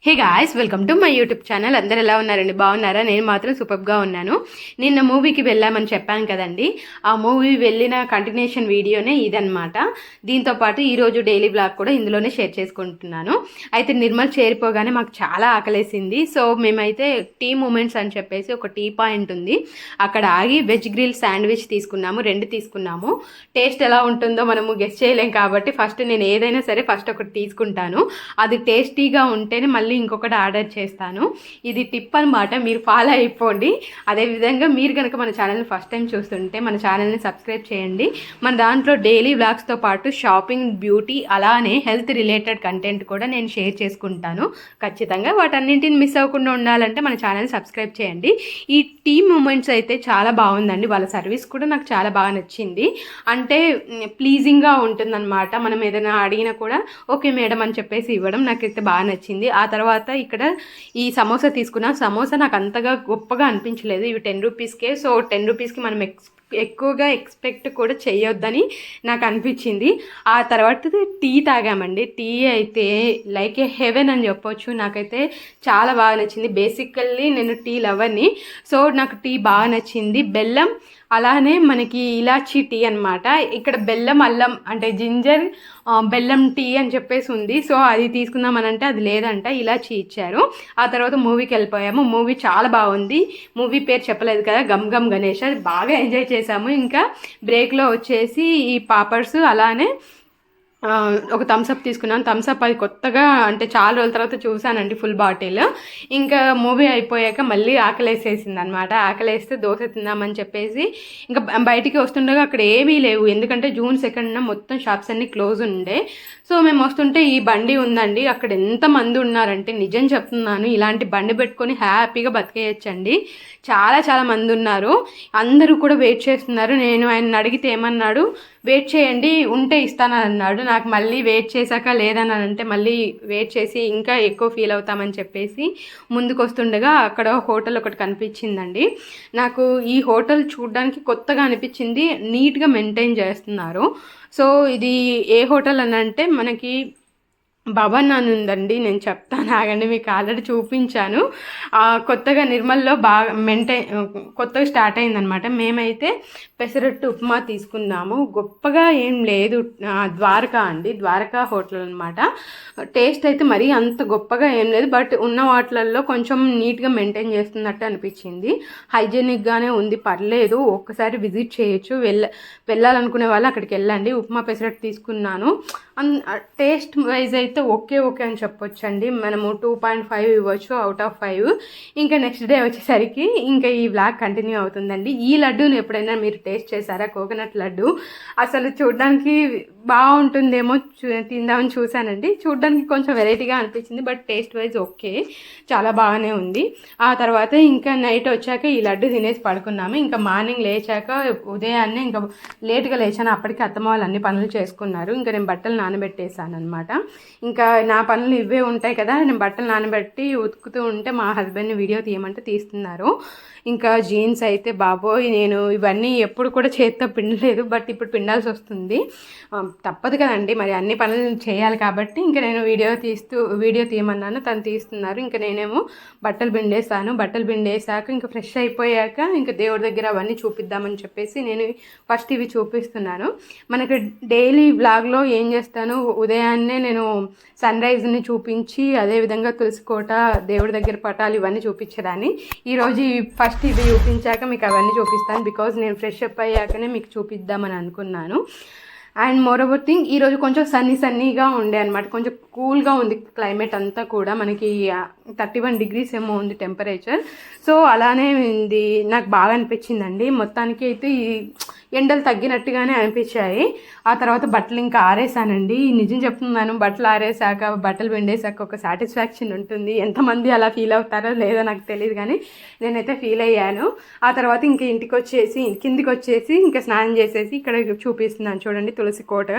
Hey guys welcome to my YouTube channel అందరు ఎలా ఉన్నారండి? బాగున్నారా? నేను మాత్రం సూపర్గా ఉన్నాను. నిన్న మూవీకి వెళ్ళామని చెప్పాను కదండి. ఆ మూవీ వెళ్ళిన కంటిన్యూషన్ వీడియోనే ఇదనమాట దీంతో పాటు ఈరోజు డైలీ బ్లాగ్ కూడా ఇందులోనే షేర్ చేసుకుంటున్నాను. అయితే నిర్మల్ చేరిపోగానే మాకు చాలా ఆకలేసింది. సో మేమైతే టీ మూమెంట్స్ అని చెప్పేసి ఒక టీ పాయింట్ ఉంది. అక్కడ ఆగి వెజ్ గ్రిల్ శాండ్విచ్ తీసుకున్నాము రెండు తీసుకున్నాము. టేస్ట్ ఎలా ఉంటుందో మనము గెస్ట్ చేయలేం కాబట్టి ఫస్ట్ నేను ఏదైనా సరే ఫస్ట్ ఒకటి తీసుకుంటాను. అది టేస్టీగా ఉంటేనే మళ్ళీ ఇంకొకటి ఆర్డర్ చేస్తాను. ఇది టిప్ అనమాట మీరు ఫాలో అయిపోండి. అదేవిధంగా మీరు కనుక మన ఛానల్ని ఫస్ట్ టైం చూస్తుంటే మన ఛానల్ని సబ్స్క్రైబ్ చేయండి. మన దాంట్లో డైలీ బ్లాగ్స్తో పాటు షాపింగ్ బ్యూటీ అలానే హెల్త్ రిలేటెడ్ కంటెంట్ కూడా నేను షేర్ చేసుకుంటాను. ఖచ్చితంగా వాటన్నింటిని మిస్ అవ్వకుండా ఉండాలంటే మన ఛానల్ సబ్స్క్రైబ్ చేయండి. ఈ టీ మూమెంట్స్ అయితే చాలా బాగుందండి. వాళ్ళ సర్వీస్ కూడా నాకు చాలా బాగా నచ్చింది. అంటే ప్లీజింగ్గా ఉంటుందన్నమాట. మనం ఏదైనా అడిగినా కూడా ఓకే మేడం అని చెప్పేసి ఇవ్వడం నాకైతే బాగా నచ్చింది. ఆ తర్వాత ఇక్కడ ఈ సమోసా తీసుకున్నా. సమోసా నాకు అంతగా గొప్పగా అనిపించలేదు. ఇవి టెన్ రూపీస్కే. సో టెన్ రూపీస్కి మనం ఎక్స్ ఎక్కువగా ఎక్స్పెక్ట్ కూడా చేయొద్దని నాకు అనిపించింది. ఆ తర్వాత టీ తాగామండి. టీ అయితే లైక్ ఏ హెవెన్ అని చెప్పొచ్చు. నాకైతే చాలా బాగా నచ్చింది. బేసికల్లీ నేను టీ లవర్ని. సో నాకు టీ బాగా నచ్చింది. బెల్లం అలానే మనకి ఇలాచీ టీ అనమాట ఇక్కడ బెల్లం అల్లం అంటే జింజర్ బెల్లం టీ అని చెప్పేసి ఉంది. సో అది తీసుకుందామనంటే అది లేదంట. ఇలాచీ ఇచ్చారు. ఆ తర్వాత మూవీకి వెళ్ళిపోయాము. మూవీ చాలా బాగుంది. మూవీ పేరు చెప్పలేదు కదా. గమ్ గమ్ గణేష్. అది బాగా ఎంజాయ్ చేశాము. ఇంకా బ్రేక్లో వచ్చేసి ఈ పాపర్స్ అలానే ఒక థమ్స్అప్ తీసుకున్నాను. థమ్స్అప్ అది కొత్తగా అంటే చాలా రోజుల తర్వాత చూసానండి ఫుల్ బాటిల్ ఇంకా మూవీ అయిపోయాక మళ్ళీ ఆకలేసేసింది అనమాట ఆకలేస్తే దోశ తిందామని చెప్పేసి ఇంకా బయటికి వస్తుండగా అక్కడ ఏమీ లేవు. ఎందుకంటే జూన్ సెకండ్న మొత్తం షాప్స్ అన్ని క్లోజ్ ఉండే. సో మేము వస్తుంటే ఈ బండి ఉందండి. అక్కడ ఎంత మంది ఉన్నారంటే నిజం చెప్తున్నాను ఇలాంటి బండి పెట్టుకొని హ్యాపీగా బతికేయచ్చండి. చాలా చాలా మంది ఉన్నారు. అందరూ కూడా వెయిట్ చేస్తున్నారు. నేను ఆయన అడిగితే ఏమన్నాడు వెయిట్ చేయండి ఉంటే ఇస్తానని అన్నాడు నాకు మళ్ళీ వెయిట్ చేశాక లేదని అంటే మళ్ళీ వెయిట్ చేసి ఇంకా ఎక్కువ ఫీల్ అవుతామని చెప్పేసి ముందుకు వస్తుండగా అక్కడ హోటల్ ఒకటి కనిపించిందండి. నాకు ఈ హోటల్ చూడడానికి కొత్తగా అనిపించింది నీట్గా మెయింటైన్ చేస్తున్నారు. సో ఇది ఏ హోటల్ అని అంటే మనకి భవన్ అని ఉందండి నేను చెప్తాను. ఆగండి మీకు ఆల్రెడీ చూపించాను. కొత్తగా నిర్మల్లో బాగా మెయింటైన్ కొత్తగా స్టార్ట్ అయిందనమాట మేమైతే పెసరట్టు ఉప్మా తీసుకున్నాము గొప్పగా ఏం లేదు ద్వారకా అండి. ద్వారకా హోటల్ అనమాట టేస్ట్ అయితే మరీ అంత గొప్పగా ఏం లేదు బట్ ఉన్న వాటిలలో కొంచెం నీట్గా మెయింటైన్ చేస్తున్నట్టు అనిపించింది. హైజీనిక్గానే ఉంది పర్లేదు. ఒక్కసారి విజిట్ చేయొచ్చు. వెళ్ళ వెళ్ళాలనుకునే వాళ్ళు అక్కడికి వెళ్ళండి. ఉప్మా పెసరట్టు తీసుకున్నాను. టేస్ట్ వైజ్ అయితే ఓకే ఓకే అని చెప్పొచ్చండి. మనము టూ పాయింట్ ఫైవ్ ఇవ్వచ్చు అవుట్ ఆఫ్ ఫైవ్ ఇంకా నెక్స్ట్ డే వచ్చేసరికి ఇంకా ఈ బ్లాగ్ కంటిన్యూ అవుతుందండి. ఈ లడ్డూని ఎప్పుడైనా మీరు టేస్ట్ చేశారా? కోకోనట్ లడ్డు? అసలు చూడడానికి బాగుంటుందేమో చూ తిందామని చూశానండి. చూడడానికి కొంచెం వెరైటీగా అనిపించింది బట్ టేస్ట్ వైజ్ ఓకే. చాలా బాగానే ఉంది. ఆ తర్వాత ఇంకా నైట్ వచ్చాక ఈ లడ్డు తినేసి పడుకున్నాము. ఇంకా మార్నింగ్ లేచాక ఉదయాన్నే ఇంకా లేట్గా లేచాను. అప్పటికి అత్తమ్మ వాళ్ళు అన్ని పనులు చేసుకున్నారు. ఇంకా నేను బట్టలు నానబెట్టేసాను అనమాట ఇంకా నా పనులు ఇవే ఉంటాయి కదా నేను బట్టలు నానబెట్టి ఉతుకుతూ ఉంటే మా హస్బెండ్ని వీడియో తీయమంటే తీస్తున్నారు. ఇంకా జీన్స్ అయితే బాబోయ్ నేను ఇవన్నీ ఎప్పుడు కూడా చేత్తో పిండలేదు బట్ ఇప్పుడు పిండాల్సి వస్తుంది. తప్పదు కదండి మరి అన్ని పనులు చేయాలి కాబట్టి ఇంకా నేను వీడియో తీస్తూ వీడియో తీయమన్నాను తను తీస్తున్నారు. ఇంకా నేనేమో బట్టలు పిండేసాను బట్టలు పిండేసాక ఇంకా ఫ్రెష్ అయిపోయాక ఇంకా దేవుడి దగ్గర అవన్నీ చూపిద్దామని చెప్పేసి నేను ఫస్ట్ ఇవి చూపిస్తున్నాను. మనకి డైలీ బ్లాగ్లో ఏం చేస్తాను. ఉదయాన్నే నేను సన్ రైజ్ని చూపించి అదేవిధంగా తులసి కోట దేవుడి దగ్గర పటాలు ఇవన్నీ చూపించేదాన్ని. ఈరోజు ఫస్ట్ ఇది చూపించాక మీకు అవన్నీ చూపిస్తాను. బికాజ్ నేను ఫ్రెష్ అప్ అయ్యాకనే మీకు చూపిద్దామని అనుకున్నాను. అండ్ మోరోవర్ థింగ్ ఈరోజు కొంచెం సన్నీ సన్నీగా ఉండే అనమాట కొంచెం కూల్గా ఉంది క్లైమేట్ అంతా కూడా. మనకి థర్టీ వన్ డిగ్రీస్ ఏమో ఉంది టెంపరేచర్ సో అలానే ఉంది. నాకు బాగా అనిపించిందండి. మొత్తానికి అయితే ఈ ఎండలు తగ్గినట్టుగానే అనిపించాయి. ఆ తర్వాత బట్టలు ఇంకా ఆరేసానండి నిజం చెప్తున్నాను బట్టలు ఆరేసాక బట్టలు పిండేసాక ఒక సాటిస్ఫాక్షన్ ఉంటుంది. ఎంతమంది అలా ఫీల్ అవుతారో లేదో నాకు తెలియదు కానీ నేనైతే ఫీల్ అయ్యాను. ఆ తర్వాత ఇంకా ఇంటికి వచ్చేసి కిందికి వచ్చేసి ఇంకా స్నానం చేసేసి ఇక్కడ చూపిస్తున్నాను. చూడండి తులసి కోట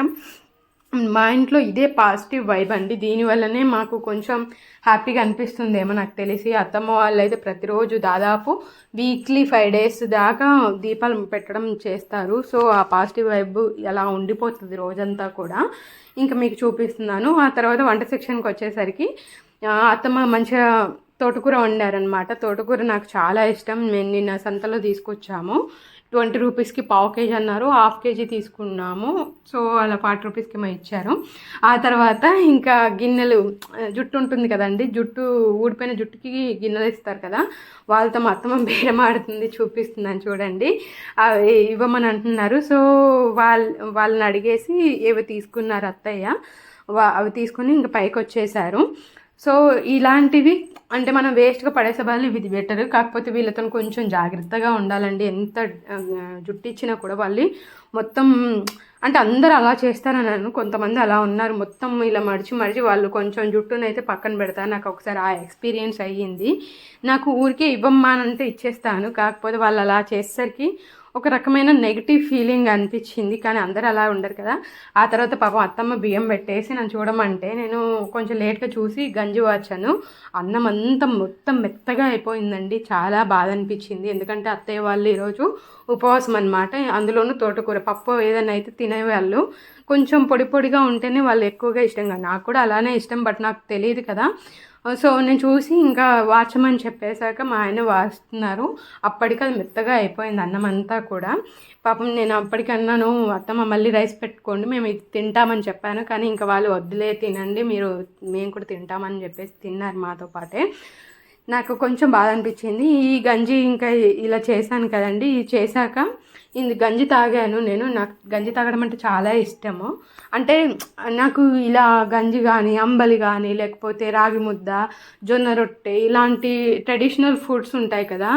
మా ఇంట్లో ఇదే పాజిటివ్ వైబ్ అండి. దీనివల్లనే మాకు కొంచెం హ్యాపీగా అనిపిస్తుందేమో నాకు తెలిసి. అత్తమ్మ వాళ్ళు అయితే ప్రతిరోజు దాదాపు వీక్లీ ఫైవ్ డేస్ దాకా దీపాలు పెట్టడం చేస్తారు. సో ఆ పాజిటివ్ వైబ్ అలా ఉండిపోతుంది రోజంతా కూడా ఇంకా మీకు చూపిస్తున్నాను. ఆ తర్వాత వంట సెక్షన్కి వచ్చేసరికి అత్తమ్మ మంచిగా తోటకూర వండారనమాట తోటకూర నాకు చాలా ఇష్టం. మేము నిన్న సంతలో తీసుకొచ్చాము. ట్వంటీ రూపీస్కి పావు కేజీ అన్నారు. హాఫ్ కేజీ తీసుకున్నాము. సో అలా ఫార్టీ రూపీస్కి మా ఇచ్చారు. ఆ తర్వాత ఇంకా గిన్నెలు జుట్టు ఉంటుంది కదండి. జుట్టు ఊడిపోయిన జుట్టుకి గిన్నెలు ఇస్తారు కదా. వాళ్ళతో మా అత్తమ్మ బేరం చూపిస్తుందని చూడండి. అవి ఇవ్వమని అంటున్నారు. సో వాళ్ళ వాళ్ళని అడిగేసి ఏవో తీసుకున్నారు అత్తయ్య? అవి తీసుకొని ఇంకా పైకి వచ్చేసారు సో ఇలాంటివి అంటే మనం వేస్ట్గా పడేసే బదులు ఇది బెటర్ కాకపోతే వీళ్ళతో కొంచెం జాగ్రత్తగా ఉండాలండి. ఎంత జుట్టు ఇచ్చినా కూడా వాళ్ళు మొత్తం అంటే అందరూ అలా చేస్తారని కొంతమంది అలా ఉన్నారు. మొత్తం ఇలా మడిచి మడిచి వాళ్ళు కొంచెం జుట్టునైతే పక్కన పెడతారు. నాకు ఒకసారి ఆ ఎక్స్పీరియన్స్ అయ్యింది. నాకు ఊరికే ఇవ్వమ్మా అని అంటే ఇచ్చేస్తాను. కాకపోతే వాళ్ళు అలా చేసేసరికి ఒక రకమైన నెగిటివ్ ఫీలింగ్ అనిపించింది. కానీ అందరూ అలా ఉండరు కదా. ఆ తర్వాత పాపం అత్తమ్మ బియ్యం పెట్టేసి నన్ను చూడమంటే నేను కొంచెం లేట్గా చూసి గంజి వచ్చాను అన్నం అంతా మొత్తం మెత్తగా అయిపోయిందండి. చాలా బాధ అనిపించింది. ఎందుకంటే అత్తయ్య వాళ్ళు ఈరోజు ఉపవాసం అనమాట అందులోనూ తోటకూర పప్పు ఏదైనా అయితే తినేవాళ్ళు. కొంచెం పొడి పొడిగా ఉంటేనే వాళ్ళు ఎక్కువగా ఇష్టంగా. నాకు కూడా అలానే ఇష్టం బట్ నాకు తెలియదు కదా. సో నేను చూసి ఇంకా వాచమని చెప్పేశాక మా ఆయన వాస్తున్నారు అప్పటికి అది మెత్తగా అయిపోయింది అన్నం అంతా కూడా. పాపం నేను అప్పటికన్నాను అత్తమ్మ మళ్ళీ రైస్ పెట్టుకోండి మేము ఇది తింటామని చెప్పాను కానీ ఇంకా వాళ్ళు వద్దులే తినండి మీరు మేము కూడా తింటామని చెప్పేసి తిన్నారు మాతో పాటే. నాకు కొంచెం బాధ అనిపించింది. ఈ గంజి ఇంకా ఇలా చేశాను కదండి. ఇది చేశాక ఇది గంజి తాగాను నేను. నాకు గంజి తాగడం అంటే చాలా ఇష్టము. అంటే నాకు ఇలా గంజి కానీ అంబలి కానీ లేకపోతే రాగి ముద్ద జొన్న రొట్టె ఇలాంటి ట్రెడిషనల్ ఫుడ్స్ ఉంటాయి కదా.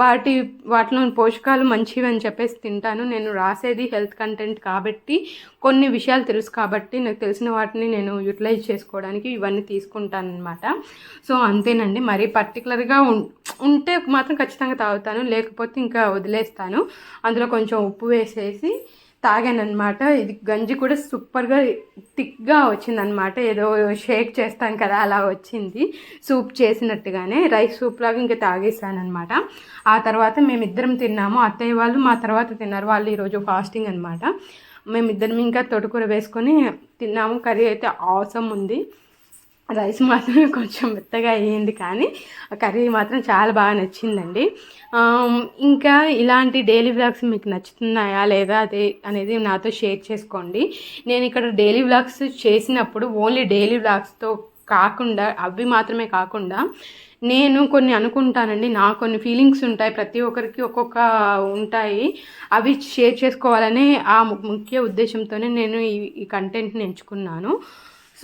వాటి వాటిలో పోషకాలు మంచివి అని చెప్పేసి తింటాను. నేను రాసేది హెల్త్ కంటెంట్ కాబట్టి కొన్ని విషయాలు తెలుసు కాబట్టి నాకు తెలిసిన వాటిని నేను యూటిలైజ్ చేసుకోవడానికి ఇవన్నీ తీసుకుంటాను అనమాట సో అంతేనండి. మరీ పర్టికులర్గా ఉంటే మాత్రం ఖచ్చితంగా తాగుతాను లేకపోతే ఇంకా వదిలేస్తాను. అందులో కొంచెం ఉప్పు వేసేసి తాగానమాట ఇది గంజి కూడా సూపర్గా థిక్గా వచ్చిందనమాట ఏదో షేక్ చేస్తాను కదా అలా వచ్చింది. సూప్ చేసినట్టుగానే రైస్ సూప్ లాగా ఇంకా తాగేసానమాట ఆ తర్వాత మేమిద్దరం తిన్నాము. అత్తయ్య వాళ్ళు మా తర్వాత తిన్నారు. వాళ్ళు ఈరోజు ఫాస్టింగ్ అనమాట మేమిద్దరం ఇంకా తొడుకూర వేసుకొని తిన్నాము. కర్రీ అయితే అవసరం ఉంది. రైస్ మాత్రం కొంచెం మెత్తగా అయ్యింది కానీ ఆ కర్రీ మాత్రం చాలా బాగా నచ్చిందండి. ఇంకా ఇలాంటి డైలీ వ్లాగ్స్ మీకు నచ్చుతున్నాయా లేదా అదే అనేది నాతో షేర్ చేసుకోండి. నేను ఇక్కడ డైలీ వ్లాగ్స్ చేసినప్పుడు ఓన్లీ డైలీ వ్లాగ్స్తో కాకుండా అవి మాత్రమే కాకుండా నేను కొన్ని అనుకుంటానండి. నా కొన్ని ఫీలింగ్స్ ఉంటాయి. ప్రతి ఒక్కరికి ఒక్కొక్క ఉంటాయి. అవి షేర్ చేసుకోవాలనే ఆ ముఖ్య ఉద్దేశంతోనే నేను ఈ కంటెంట్ని ఎంచుకున్నాను.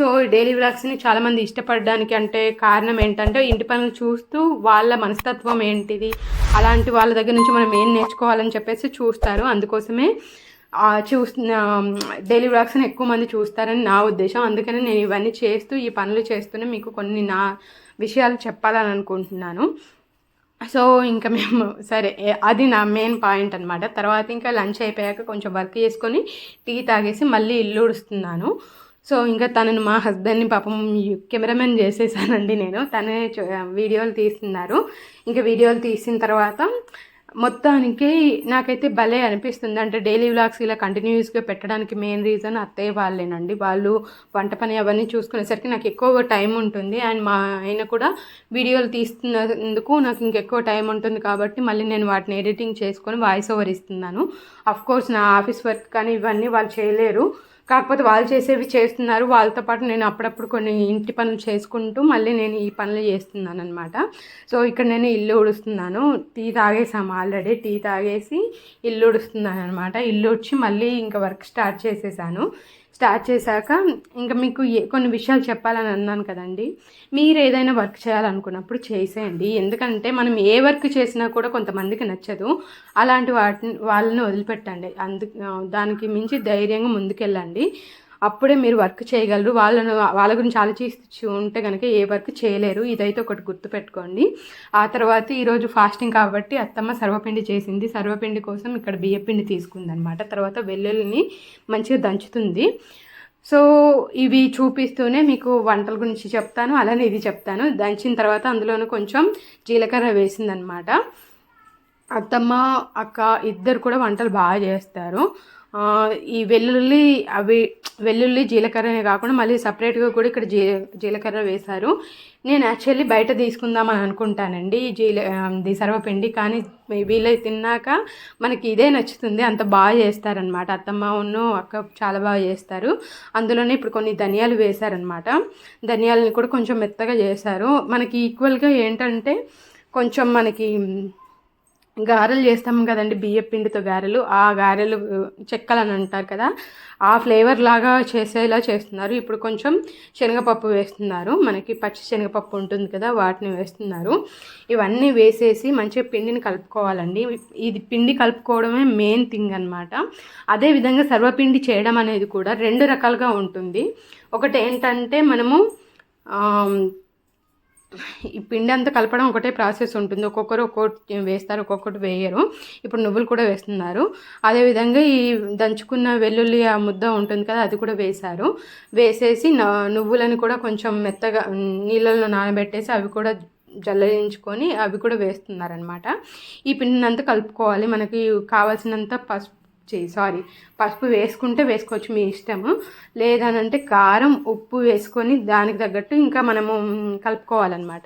సో డైలీ వ్లాగ్స్ని చాలామంది ఇష్టపడడానికి అంటే కారణం ఏంటంటే ఇంటి పనులు చూస్తూ వాళ్ళ మనస్తత్వం ఏంటిది? అలాంటి వాళ్ళ దగ్గర నుంచి మనం ఏం నేర్చుకోవాలని చెప్పేసి చూస్తారు. అందుకోసమే ఆ, చూస్తున్న డైలీ వ్లాగ్స్ని ఎక్కువ మంది చూస్తారని నా ఉద్దేశం. అందుకని నేను ఇవన్నీ చేస్తూ ఈ పనులు చేస్తూనే మీకు కొన్ని నా విషయాలు చెప్పాలని అనుకుంటున్నాను. సో ఇంకా మేము సరే అది నా మెయిన్ పాయింట్ అనమాట తర్వాత ఇంకా లంచ్ అయిపోయాక కొంచెం వర్క్ చేసుకొని టీ తాగేసి మళ్ళీ ఇల్లు ఉడుస్తున్నాను. సో ఇంకా తనను మా హస్బెండ్ని పాపం కెమెరామెన్ చేసేసానండి నేను. తనే వీడియోలు తీస్తున్నారు. ఇంకా వీడియోలు తీసిన తర్వాత మొత్తానికి నాకైతే భలే అనిపిస్తుంది. అంటే డైలీ వ్లాగ్స్ ఇలా కంటిన్యూస్గా పెట్టడానికి మెయిన్ రీజన్ అత్తయ్య వాళ్ళేనండి. వాళ్ళు వంట పని అవన్నీ చూసుకునేసరికి నాకు ఎక్కువ టైం ఉంటుంది. అండ్ మా ఆయన కూడా వీడియోలు తీస్తున్నందుకు నాకు ఇంకెక్కువ టైం ఉంటుంది కాబట్టి మళ్ళీ నేను వాటిని ఎడిటింగ్ చేసుకొని వాయిస్ ఓవర్ ఇస్తున్నాను. కోర్స్ నా ఆఫీస్ వర్క్ కానీ ఇవన్నీ వాళ్ళు చేయలేరు. కాకపోతే వాళ్ళు చేసేవి చేస్తున్నారు. వాళ్ళతో పాటు నేను అప్పుడప్పుడు కొన్ని ఇంటి పనులు చేసుకుంటూ మళ్ళీ నేను ఈ పనులు చేస్తున్నాను అనమాట సో ఇక్కడ నేను ఇల్లు ఉడుస్తున్నాను టీ తాగేసాము ఆల్రెడీ. టీ తాగేసి ఇల్లు ఉడుస్తున్నాను అనమాట ఇల్లు ఉడిచి మళ్ళీ ఇంకా వర్క్ స్టార్ట్ చేసేసాను. స్టార్ట్ చేశాక ఇంకా మీకు ఏ- కొన్ని విషయాలు చెప్పాలని అన్నాను కదండి. మీరు ఏదైనా వర్క్ చేయాలనుకున్నప్పుడు చేసేయండి. ఎందుకంటే మనం ఏ వర్క్ చేసినా కూడా కొంతమందికి నచ్చదు. అలాంటి వాటిని వాళ్ళని వదిలిపెట్టండి. అందు దానికి మించి ధైర్యంగా ముందుకెళ్ళండి. అప్పుడే మీరు వర్క్ చేయగలరు. వాళ్ళను వాళ్ళ గురించి ఆలోచించి ఉంటే కనుక ఏ వర్క్ చేయలేరు. ఇదైతే ఒకటి గుర్తుపెట్టుకోండి ఆ తర్వాత ఈరోజు ఫాస్టింగ్ కాబట్టి అత్తమ్మ సర్వపిండి చేసింది. సర్వపిండి కోసం ఇక్కడ బియ్యపిండి తీసుకుందనమాట తర్వాత వెల్లుల్లిని మంచిగా దంచుతుంది. సో ఇవి చూపిస్తూనే మీకు వంటల గురించి చెప్తాను. అలానే ఇది చెప్తాను. దంచిన తర్వాత అందులోనూ కొంచెం జీలకర్ర వేసిందనమాట అత్తమ్మ అక్క ఇద్దరు కూడా వంటలు బాగా చేస్తారు. ఈ వెల్లుల్లి అవి వెల్లుల్లి జీలకర్రనే కాకుండా మళ్ళీ సపరేట్గా కూడా ఇక్కడ జీ జీలకర్ర వేశారు. నేను యాక్చువల్లీ బయట తీసుకుందామని అనుకుంటానండి. జీల ఇది సర్వపిండి కానీ వీళ్ళై తిన్నాక మనకి ఇదే నచ్చుతుంది. అంత బాగా చేస్తారనమాట అత్తమ్మ ఉన్ను అక్క చాలా బాగా చేస్తారు. అందులోనే ఇప్పుడు కొన్ని ధనియాలు వేశారనమాట ధనియాలని కూడా కొంచెం మెత్తగా చేశారు. మనకి ఈక్వల్గా ఏంటంటే కొంచెం మనకి గారెలు చేస్తాం కదండి బియ్య పిండితో గారెలు. ఆ గారెలు చెక్కలు అని అంటారు కదా ఆ ఫ్లేవర్ లాగా చేసేలా చేస్తున్నారు. ఇప్పుడు కొంచెం శనగపప్పు వేస్తున్నారు. మనకి పచ్చి శనగపప్పు ఉంటుంది కదా వాటిని వేస్తున్నారు. ఇవన్నీ వేసేసి మంచిగా పిండిని కలుపుకోవాలండి. ఇది పిండి కలుపుకోవడమే మెయిన్ థింగ్ అనమాట అదేవిధంగా సర్వపిండి చేయడం అనేది కూడా రెండు రకాలుగా ఉంటుంది. ఒకటి ఏంటంటే మనము ఈ పిండి అంతా కలపడం ఒకటే ప్రాసెస్ ఉంటుంది. ఒక్కొక్కరు ఒక్కొక్కటి వేస్తారు ఒక్కొక్కటి వేయరు. ఇప్పుడు నువ్వులు కూడా వేస్తున్నారు. అదేవిధంగా ఈ దంచుకున్న వెల్లుల్లి ఆ ముద్ద ఉంటుంది కదా అది కూడా వేశారు. వేసేసి నువ్వులను కూడా కొంచెం మెత్తగా నీళ్ళల్లో నానబెట్టేసి అవి కూడా జల్లించుకొని అవి కూడా వేస్తున్నారనమాట ఈ పిండినంత కలుపుకోవాలి. మనకి కావాల్సినంత పసుపు సారీ పసుపు వేసుకుంటే వేసుకోవచ్చు మీ ఇష్టము. లేదనంటే కారం ఉప్పు వేసుకొని దానికి తగ్గట్టు ఇంకా మనము కలుపుకోవాలన్నమాట.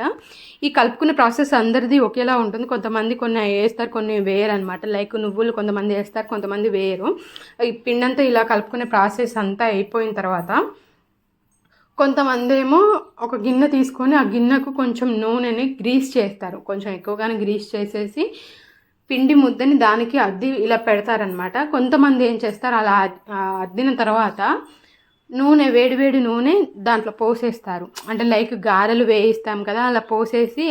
ఈ కలుపుకునే ప్రాసెస్ అందరిది ఒకేలా ఉంటుంది. కొంతమంది కొన్ని వేస్తారు కొన్ని వేయరు అనమాట లైక్ నువ్వులు కొంతమంది వేస్తారు కొంతమంది వేయరు ఈ పిండంతా ఇలా కలుపుకునే ప్రాసెస్ అంతా అయిపోయిన తర్వాత కొంతమంది ఏమో ఒక గిన్నె తీసుకొని ఆ గిన్నెకు కొంచెం నూనెని గ్రీస్ చేస్తారు. కొంచెం ఎక్కువగానే గ్రీస్ చేసేసి పిండి ముద్దని దానికి అద్ది ఇలా పెడతారనమాట కొంతమంది ఏం చేస్తారు అలా అద్దిన తర్వాత నూనె వేడి వేడి నూనె దాంట్లో పోసేస్తారు. అంటే లైక్ గారెలు వేయిస్తాం కదా అలా పోసేసి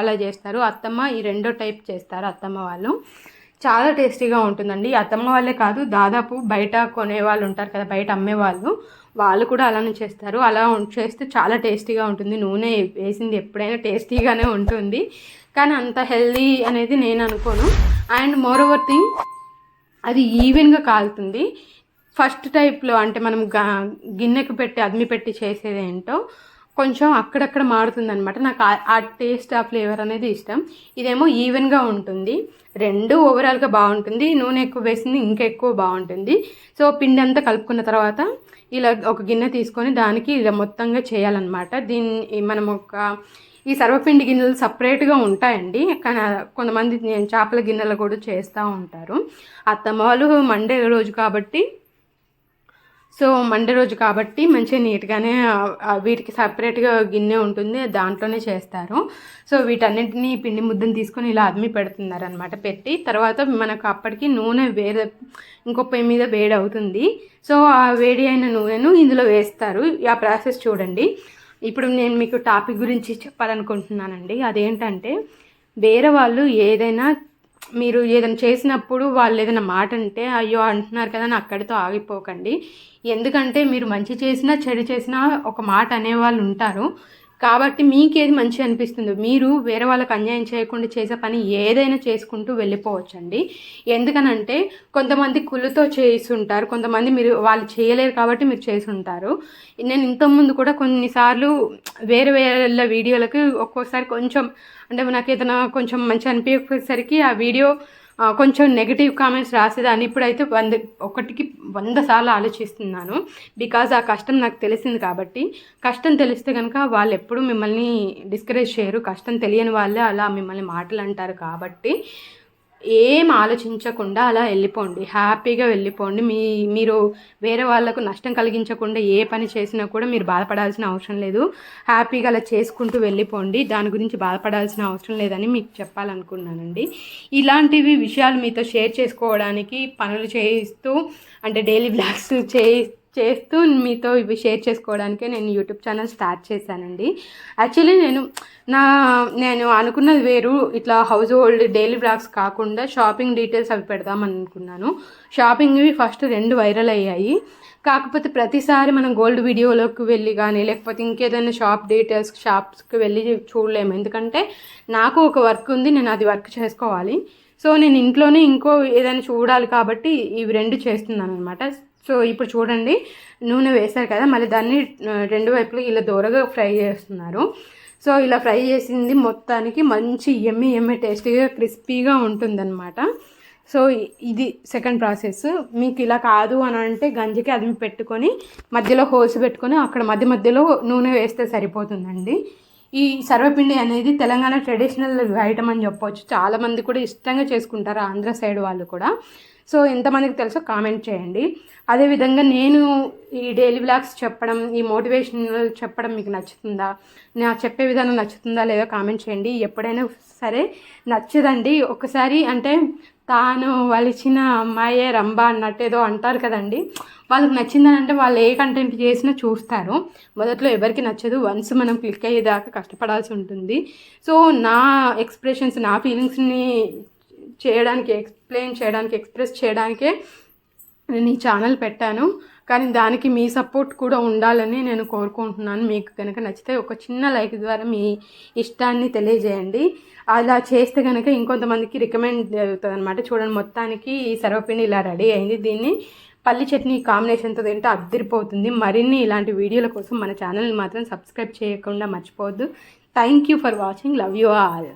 అలా చేస్తారు. అత్తమ్మ ఈ రెండో టైప్ చేస్తారు అత్తమ్మ వాళ్ళు. చాలా టేస్టీగా ఉంటుందండి. అత్తమ్మ వాళ్ళే కాదు దాదాపు బయట కొనే వాళ్ళు ఉంటారు కదా బయట అమ్మే వాళ్ళు. వాళ్ళు కూడా అలానే చేస్తారు. అలా చేస్తే చాలా టేస్టీగా ఉంటుంది. నూనె వేసింది ఎప్పుడైనా టేస్టీగానే ఉంటుంది. కానీ అంత హెల్దీ అనేది నేను అనుకోను. అండ్ మోర్ ఓవర్ థింగ్ అది ఈవెన్గా కాలుతుంది. ఫస్ట్ టైప్లో అంటే మనం గా గిన్నెకు పెట్టి అద్మి పెట్టి చేసేది ఏంటో కొంచెం అక్కడక్కడ మారుతుంది అనమాట నాకు ఆ- ఆ టేస్ట్ ఆ ఫ్లేవర్ అనేది ఇష్టం. ఇదేమో ఈవెన్గా ఉంటుంది. రెండు ఓవరాల్గా బాగుంటుంది. నూనె ఎక్కువ వేసింది ఇంకా ఎక్కువ బాగుంటుంది. సో పిండి అంతా కలుపుకున్న తర్వాత ఇలా ఒక గిన్నె తీసుకొని దానికి ఇలా మొత్తంగా చేయాలన్నమాట. దీన్ని మనం ఒక ఈ సర్వపిండి గిన్నెలు సపరేట్గా ఉంటాయండి. కానీ కొంతమంది నేను చేపల గిన్నెలు కూడా చేస్తూ ఉంటారు. అత్తమ్మ వాళ్ళు మండే రోజు కాబట్టి సో మండే రోజు కాబట్టి మంచిగా నీట్గానే వీటికి సపరేట్గా గిన్నె ఉంటుంది. దాంట్లోనే చేస్తారు. సో వీటన్నిటిని పిండి ముద్దను తీసుకొని ఇలా అదిమి పెడుతున్నారు అనమాట పెట్టి. తర్వాత మనకు అప్పటికి నూనె వేరే ఇంకో పొయ్యి మీద వేడి అవుతుంది సో ఆ వేడి అయిన నూనెను ఇందులో వేస్తారు. ఆ ప్రాసెస్ చూడండి. ఇప్పుడు నేను మీకు టాపిక్ గురించి చెప్పాలనుకుంటున్నానండి. అదేంటంటే వేరే వాళ్ళు ఏదైనా మీరు ఏదైనా చేసినప్పుడు వాళ్ళు ఏదైనా మాట అంటే అయ్యో అంటున్నారు కదా అని అక్కడితో ఆగిపోకండి. ఎందుకంటే మీరు మంచి చేసినా చెడు చేసినా ఒక మాట అనేవాళ్ళు ఉంటారు. కాబట్టి మీకేది మంచి అనిపిస్తుందో మీరు వేరే వాళ్ళకి అన్యాయం చేయకుండా చేసే పని ఏదైనా చేసుకుంటూ వెళ్ళిపోవచ్చండి. ఎందుకనంటే కొంతమంది కుళ్ళుతో చేస్తుంటారు కొంతమంది మీరు వాళ్ళు చేయలేరు కాబట్టి మీరు చేసి ఉంటారు నేను ఇంతకుముందు కూడా కొన్నిసార్లు వేరే వేరే వీడియోలకు ఒక్కోసారి కొంచెం అంటే నాకు ఏదైనా కొంచెం మంచి అనిపించేసరికి ఆ వీడియో కొంచెం నెగిటివ్ కామెంట్స్ రాసేదాన్ని. ఇప్పుడైతే వంద ఒకటికి వంద సార్లు ఆలోచిస్తున్నాను. బికాజ్ ఆ కష్టం నాకు తెలిసింది కాబట్టి. కష్టం తెలిస్తే కనుక వాళ్ళు ఎప్పుడు మిమ్మల్ని డిస్కరేజ్ చేయరు. కష్టం తెలియని వాళ్ళే అలా మిమ్మల్ని మాటలు అంటారు కాబట్టి. ఏం ఆలోచించకుండా అలా వెళ్ళిపోండి. హ్యాపీగా వెళ్ళిపోండి. మీ మీరు వేరే వాళ్ళకు నష్టం కలిగించకుండా ఏ పని చేసినా కూడా మీరు బాధపడాల్సిన అవసరం లేదు. హ్యాపీగా అలా చేసుకుంటూ వెళ్ళిపోండి. దాని గురించి బాధపడాల్సిన అవసరం లేదని మీకు చెప్పాలనుకున్నానండి. ఇలాంటివి విషయాలు మీతో షేర్ చేసుకోవడానికి పనులు చేయిస్తూ అంటే డైలీ బ్లాగ్స్ చేయిస్తూ చేస్తూ మీతో ఇవి షేర్ చేసుకోవడానికే నేను యూట్యూబ్ ఛానల్ స్టార్ట్ చేశానండి. యాక్చువల్లీ నేను నా నేను అనుకున్నది వేరు. ఇట్లా హౌస్ హోల్డ్ డైలీ బ్లాగ్స్ కాకుండా షాపింగ్ డీటెయిల్స్ అవి పెడదామని అనుకున్నాను షాపింగ్వి ఫస్ట్ రెండు వైరల్ అయ్యాయి. కాకపోతే ప్రతిసారి మనం గోల్డ్ వీడియోలోకి వెళ్ళి కానీ లేకపోతే ఇంకేదైనా షాప్ డీటెయిల్స్ షాప్స్కి వెళ్ళి చూడలేము. ఎందుకంటే నాకు ఒక వర్క్ ఉంది నేను అది వర్క్ చేసుకోవాలి. సో నేను ఇంట్లోనే ఇంకో ఏదైనా చూడాలి కాబట్టి ఇవి రెండు చేస్తున్నాను అనమాట సో ఇప్పుడు చూడండి నూనె వేశారు కదా మళ్ళీ దాన్ని రెండు వైపులు ఇలా దూరగా ఫ్రై చేస్తున్నారు. సో ఇలా ఫ్రై చేసింది మొత్తానికి మంచి ఎమ్మి ఎమ్మి టేస్టీగా క్రిస్పీగా ఉంటుందన్నమాట. సో ఇది సెకండ్ ప్రాసెస్. మీకు ఇలా కాదు అని అంటే గంజికి అది పెట్టుకొని మధ్యలో హోల్స్ పెట్టుకొని అక్కడ మధ్య మధ్యలో నూనె వేస్తే సరిపోతుందండి. ఈ సర్వపిండి అనేది తెలంగాణ ట్రెడిషనల్ ఐటమ్ అని చెప్పవచ్చు చాలామంది కూడా ఇష్టంగా చేసుకుంటారు ఆంధ్ర సైడ్ వాళ్ళు కూడా. సో ఎంతమందికి తెలుసో కామెంట్ చేయండి. అదేవిధంగా నేను ఈ డైలీ బ్లాగ్స్ చెప్పడం ఈ మోటివేషనల్ చెప్పడం మీకు నచ్చుతుందా? నా చెప్పే విధానం నచ్చుతుందా లేదో కామెంట్ చేయండి. ఎప్పుడైనా సరే నచ్చదండి. ఒకసారి అంటే తాను వలిచిన అమ్మాయే రంభ అన్నట్టు ఏదో అంటారు కదండి. వాళ్ళకి నచ్చిందని అంటే వాళ్ళు ఏ కంటెంట్ చేసినా చూస్తారు. మొదట్లో ఎవరికి నచ్చదు వన్స్ మనం క్లిక్ అయ్యేదాకా కష్టపడాల్సి ఉంటుంది. సో నా ఎక్స్ప్రెషన్స్ నా ఫీలింగ్స్ని చేయడానికి ఎక్స్ప్లెయిన్ చేయడానికి ఎక్స్ప్రెస్ చేయడానికే నేను ఈ ఛానల్ పెట్టాను. కానీ దానికి మీ సపోర్ట్ కూడా ఉండాలని నేను కోరుకుంటున్నాను. మీకు కనుక నచ్చితే ఒక చిన్న లైక్ ద్వారా మీ ఇష్టాన్ని తెలియజేయండి. అలా చేస్తే కనుక ఇంకొంతమందికి రికమెండ్ అవుతుంది అనమాట చూడండి మొత్తానికి ఈ సర్వపిండి ఇలా రెడీ అయింది. దీన్ని పల్లి చట్నీ కాంబినేషన్తో తింటే అద్దరిపోతుంది. మరిన్ని ఇలాంటి వీడియోల కోసం మన ఛానల్ని మాత్రం సబ్స్క్రైబ్ చేయకుండా మర్చిపోవద్దు. Thank you for watching love you all